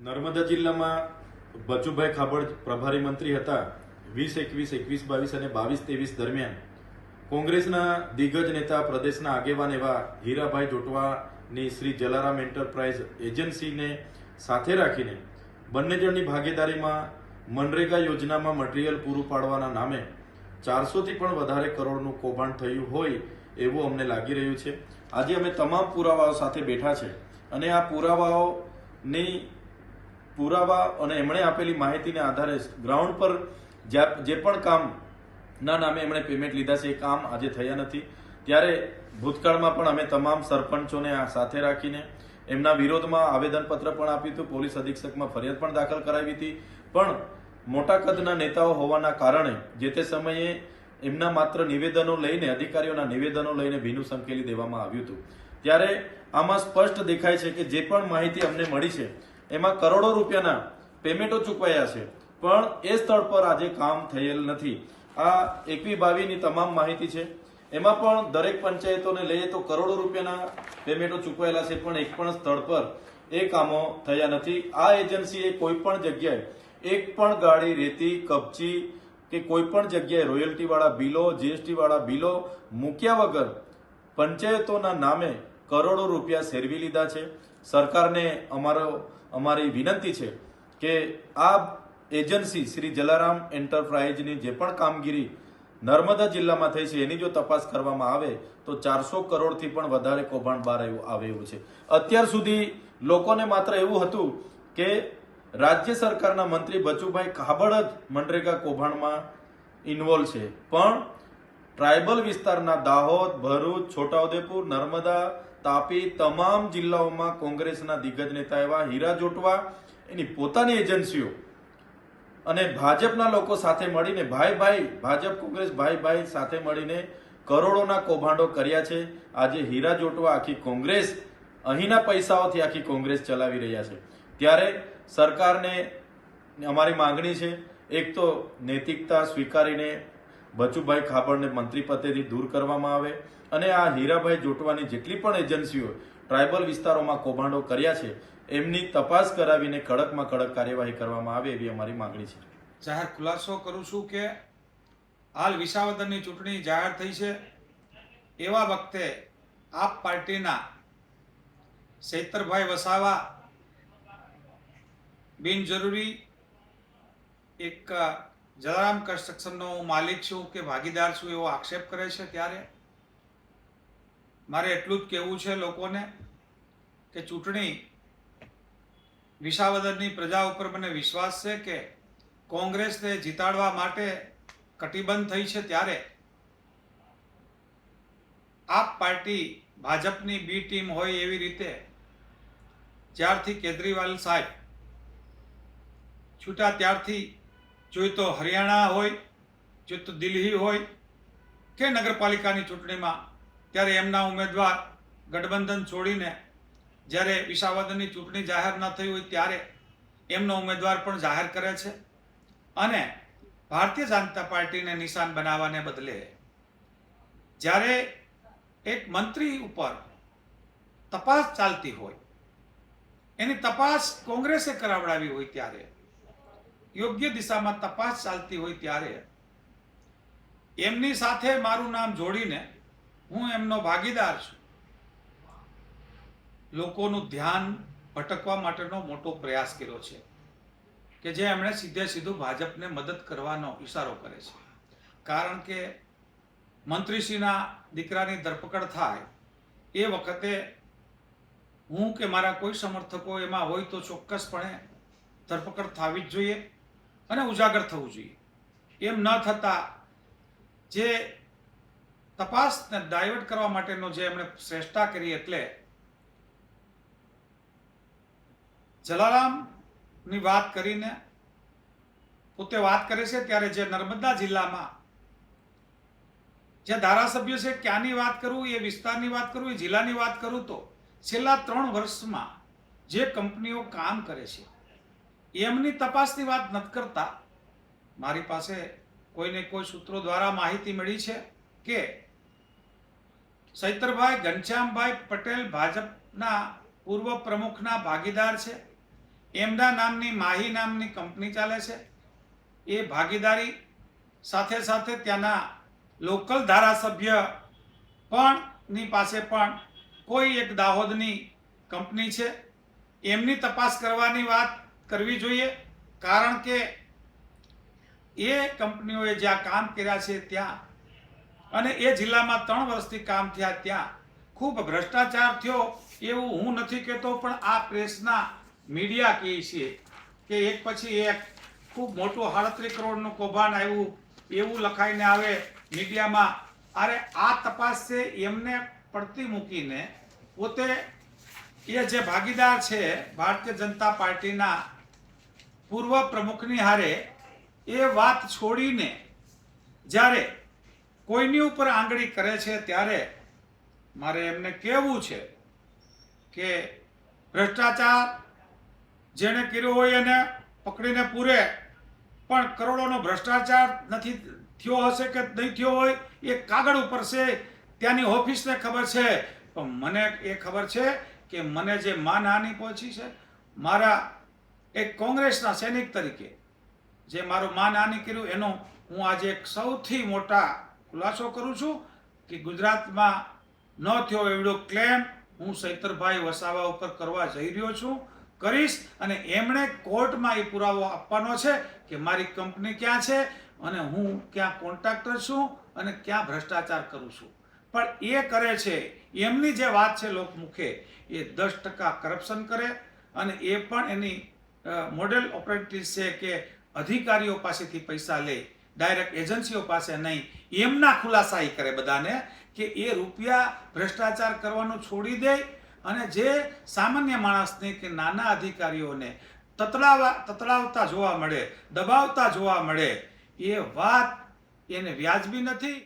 નર્મદા જિલ્લામાં બચુભાઈ ખાબડ પ્રભારી મંત્રી હતા. વીસ, એકવીસ એકવીસ, બાવીસ અને બાવીસ, ત્રેવીસ દરમિયાન કોંગ્રેસના દિગ્ગજ નેતા, પ્રદેશના આગેવાન એવા હીરાભાઈ જોટવાની શ્રી જલારામ એન્ટરપ્રાઇઝ એજન્સીને સાથે રાખીને બંને જણની ભાગીદારીમાં મનરેગા યોજનામાં મટીરિયલ પૂરું પાડવાના નામે ચારસોથી પણ વધારે કરોડનું કૌભાંડ થયું હોય એવું અમને લાગી રહ્યું છે. આજે અમે તમામ પુરાવાઓ સાથે બેઠા છે અને આ પુરાવાઓની પુરાવા અને એમણે આપેલી માહિતીને આધારે ગ્રાઉન્ડ પર જે પણ કામના નામે એમણે પેમેન્ટ લીધા છે, એ કામ આજે થયા નથી. ત્યારે ભૂતકાળમાં પણ અમે તમામ સરપંચોને આ સાથે રાખીને એમના વિરોધમાં આવેદનપત્ર પણ આપ્યું હતું. પોલીસ અધિક્ષકમાં ફરિયાદ પણ દાખલ કરાવી હતી. પણ મોટા કદના નેતાઓ હોવાના કારણે જે તે સમયે એમના માત્ર નિવેદનો લઈને, અધિકારીઓના નિવેદનો લઈને ભીનું સંકેલી દેવામાં આવ્યું હતું. ત્યારે આમાં સ્પષ્ટ દેખાય છે કે જે પણ માહિતી અમને મળી છે એમાં કરોડો રૂપિયાના પેમેન્ટો ચૂકવાયા છે. પણ એ સ્થળ પર આજે કામ થયેલ નથી. આ એકવી બાવીની તમામ માહિતી છે. એમાં પણ દરેક પંચાયતોને લઈએ તો કરોડો રૂપિયાના પેમેન્ટો ચૂકવાયેલા છે, પણ એક પણ સ્થળ પર એ કામો થયા નથી. આ એજન્સીએ કોઈ પણ જગ્યાએ એક પણ ગાડી રેતી, કપચી કે કોઈ પણ જગ્યાએ રોયલ્ટીવાળા બિલો, જીએસટીવાળા બિલો મૂક્યા વગર પંચાયતોના નામે કરોડો રૂપિયા સેરવી લીધા છે. સરકારને અમારો અમારી વિનંતી છે કે આ એજન્સી શ્રી જલારામ એન્ટરપ્રાઇઝની જે પણ કામગીરી નર્મદા જિલ્લામાં થઈ છે, એની જો તપાસ કરવામાં આવે, તો ચારસો કરોડથી પણ વધારે કૌભાંડ બહાર આવે એવું છે. અત્યાર સુધી લોકોને માત્ર એવું હતું કે રાજ્ય સરકારના મંત્રી બચુભાઈ કાબડ જ મનરેગા કૌભાંડમાં ઇન્વોલ્વ છે. પણ ટ્રાયબલ વિસ્તારના દાહોદ, ભરૂચ, છોટાઉદેપુર, નર્મદા તાપી તમામ જિલ્લાઓમાં કોંગ્રેસના દિગ્ગજ નેતા એવા હીરા જોટવા, એની પોતાની એજન્સીઓ અને ભાજપના લોકો સાથે મળીને ભાઈ ભાઈ, ભાજપ, કોંગ્રેસ ભાઈ ભાઈ સાથે મળીને કરોડોના કૌભાંડો કર્યા છે. આજે હીરા જોટવા આખી કોંગ્રેસ, અહીંના પૈસાઓથી આખી કોંગ્રેસ ચલાવી રહ્યા છે. ત્યારે સરકારને અમારી માંગણી છે, એક તો નૈતિકતા સ્વીકારીને બચુભાઈ ખાબડને મંત્રી પદેથી દૂર કરવામાં આવે અને આ હીરાભાઈ જોટવાની જેટલી પણ એજન્સીઓ ટ્રાયબલ વિસ્તારોમાં કૌભાંડો કર્યા છે, એમની તપાસ કરાવીને કડકમાં કડક કાર્યવાહી કરવામાં આવે એવી અમારી માંગણી છે. જાહેર ખુલાસો કરું છું કે હાલ વિસાવદરની ચૂંટણી જાહેર થઈ છે. એવા વખતે આપ પાર્ટીના શૈતરભાઈ વસાવા, બિનજરૂરી એક જલારામ કન્સ્ટ્રક્શનનો હું માલિક છું કે ભાગીદાર છું એવો આક્ષેપ કરે છે ત્યારે? મારે એટલું જ કહેવું છે લોકોને કે ચૂંટણી વિસાવદરની પ્રજા ઉપર મને વિશ્વાસ છે કે કોંગ્રેસને જીતાડવા માટે કટિબંધ થઈ છે ત્યારે આપ પાર્ટી ભાજપની બી ટીમ હોય એવી રીતે જ્યારથી કેજરીવાલ સાહેબ છૂટા ત્યારથી જોઈ તો હરિયાણા હોય, જોઈ તો દિલ્હી હોય કે નગરપાલિકાની ચૂંટણીમાં, ત્યારે એમના ઉમેદવાર ગઠબંધન છોડીને જ્યારે વિસાવદનની ચૂંટણી જાહેર ન થઈ હોય ત્યારે એમનો ઉમેદવાર પણ જાહેર કરે છે અને ભારતીય જનતા પાર્ટીને નિશાન બનાવવાને બદલે જ્યારે એક મંત્રી ઉપર તપાસ ચાલતી હોય, એની તપાસ કોંગ્રેસે કરાવડાવી હોય ત્યારે યોગ્ય દિશામાં તપાસ ચાલતી હોય ત્યારે એમની સાથે મારું નામ જોડીને હું એમનો ભાગીદાર છું. લોકોનું ધ્યાન ભટકવા માટેનો મોટો પ્રયાસ કર્યો છે કે જે એમણે સીધે સીધું ભાજપને મદદ કરવાનો ઇશારો કરે છે. કારણ કે મંત્રીશ્રીના દીકરાની ધરપકડ થાય એ વખતે હું કે મારા કોઈ સમર્થકો એમાં હોય તો ચોક્કસપણે ધરપકડ થવી જ જોઈએ. અને ઉજાગર થવું જોઈએ. એમ ન થતા જે તપાસને ડાયવર્ટ કરવા માટેનો જે એમણે શ્રેષ્ઠતા કરી એટલે જલારામની વાત કરીને પોતે વાત કરે છે ત્યારે જે નર્મદા જિલ્લામાં જે ધારાસભ્ય છે ક્યાંની વાત કરું, એ વિસ્તારની વાત કરું, એ જિલ્લાની વાત કરું તો છેલ્લા ત્રણ વર્ષમાં જે કંપનીઓ કામ કરે છે એમની તપાસની વાત નથી કરતા મારી પાસે કોઈને કોઈ સૂત્રો દ્વારા માહિતી મળી છે કે સૈતરભાઈ ઘનશ્યામભાઈ પટેલ ભાજપના પૂર્વ પ્રમુખના ભાગીદાર છે. એમના નામની માહી નામની કંપની ચાલે છે. એ ભાગીદારી સાથે સાથે ત્યાંના લોકલ ધારાસભ્ય પણ ની પાસે પણ કોઈ એક દાહોદની કંપની છે. એમની તપાસ કરવાની વાત કરવી જોઈએ. કારણ કે એ કંપનીઓએ જ્યાં કામ કર્યા છે ત્યાં, અને એ જિલ્લામાં ત્રણ વર્ષથી કામ થયા ત્યાં, ખૂબ ભ્રષ્ટાચાર થયો એવું હું નથી કહેતો, પણ આ પ્રેસના મીડિયા કહે છે કે એક પછી એક ખૂબ મોટું સાડત્રીસ કરોડનું કૌભાંડ આવ્યું, એવું લખાઈને આવે મીડિયામાં. અરે આ તપાસ છે એમને પડતી મૂકીને પોતે એ જે ભાગીદાર છે, ભારતીય જનતા પાર્ટીના પૂર્વ પ્રમુખની હારે એ વાત છોડીને જ્યારે કોઈની ઉપર આંગળી કરે છે ત્યારે મારે એમને કહેવું છે કે ભ્રષ્ટાચાર જેણે કર્યો હોય એને પકડીને પૂરે, પણ કરોડોનો ભ્રષ્ટાચાર નથી થયો હશે કે નહીં થયો હોય, એ કાગળ ઉપર છે, ત્યાંની ઓફિસને ખબર છે. પણ મને એ ખબર છે કે મને જે માનહાનિ પહોંચી છે, મારા એક કોંગ્રેસના સૈનિક તરીકે, જે મારું માન માનહાનિ કર્યું, એનો હું આજે એક સૌથી મોટા ખુલાસો કરું છું કે ગુજરાતમાં ન થયો એવડો ક્લેમ હું સૈતરભાઈ વસાવા ઉપર કરવા જઈ રહ્યો છું, કરીશ અને એમણે કોર્ટમાં એ પુરાવો આપવાનો છે કે મારી કંપની ક્યાં છે અને હું ક્યાં કોન્ટ્રાક્ટર છું અને ક્યાં ભ્રષ્ટાચાર કરું છું. પણ એ કરે છે, એમની જે વાત છે લોકમુખે, એ દસ ટકા કરપ્શન કરે અને એ પણ એની મોડેલ ઓપરેટિવ છે કે અધિકારીઓ પાસેથી પૈસા લે ડાયરેક્ટ એજન્સીઓ પાસે નહીં, એમના ખુલાસા એ કરે બધાને કે એ રૂપિયા ભ્રષ્ટાચાર કરવાનું છોડી દે અને જે સામાન્ય માણસને કે નાના અધિકારીઓને તતડાવા, તતડાવતા જોવા મળે, દબાવતા જોવા મળે, એ વાત એને વ્યાજબી નથી.